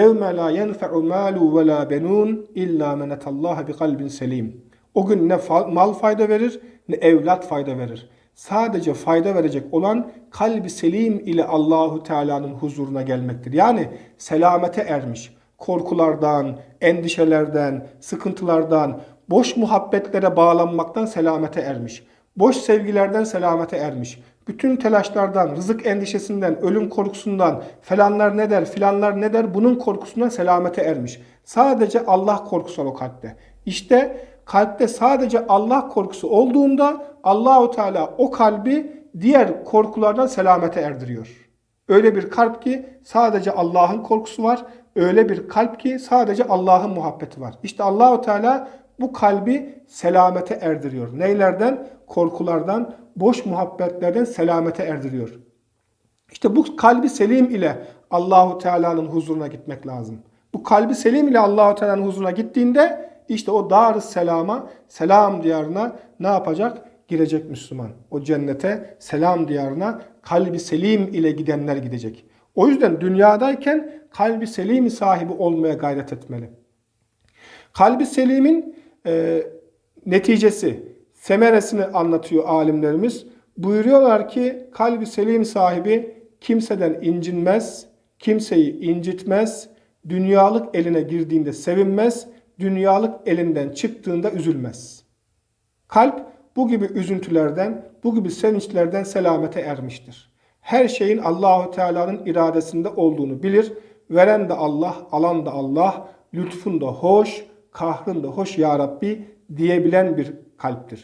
يَوْمَ لَا يَنْفَعُ مَالُ وَلَا بَنُونَ اِلَّا مَنَ اللّٰهَ بِقَلْبٍ سَلِيمٍ O gün ne fa- mal fayda verir ne evlat fayda verir. Sadece fayda verecek olan kalbi selim ile Allahu Teala'nın huzuruna gelmektir. Yani selamete ermiş. Korkulardan, endişelerden, sıkıntılardan, boş muhabbetlere bağlanmaktan selamete ermiş. Boş sevgilerden selamete ermiş. Bütün telaşlardan, rızık endişesinden, ölüm korkusundan, falanlar ne der, filanlar ne der bunun korkusundan selamete ermiş. Sadece Allah korkusu var o kalpte. İşte kalpte sadece Allah korkusu olduğunda Allahu Teala o kalbi diğer korkulardan selamete erdiriyor. Öyle bir kalp ki sadece Allah'ın korkusu var. Öyle bir kalp ki sadece Allah'ın muhabbeti var. İşte Allahu Teala bu kalbi selamete erdiriyor. Neylerden? Korkulardan, boş muhabbetlerden selamete erdiriyor. İşte bu kalbi selim ile Allahu Teala'nın huzuruna gitmek lazım. Bu kalbi selim ile Allahu Teala'nın huzuruna gittiğinde işte o dar selama, selam diyarına ne yapacak? Girecek Müslüman. O cennete, selam diyarına kalbi selim ile gidenler gidecek. O yüzden dünyadayken kalbi selim sahibi olmaya gayret etmeli. Kalbi selimin e, neticesi, semeresini anlatıyor alimlerimiz. Buyuruyorlar ki kalbi selim sahibi kimseden incinmez, kimseyi incitmez, dünyalık eline girdiğinde sevinmez, dünyalık elinden çıktığında üzülmez. Kalp bu gibi üzüntülerden, bu gibi sevinçlerden selamete ermiştir. Her şeyin Allahu Teala'nın iradesinde olduğunu bilir. Veren de Allah, alan da Allah, lütfun da hoş, kahrın da hoş ya Rabbi diyebilen bir kalptir.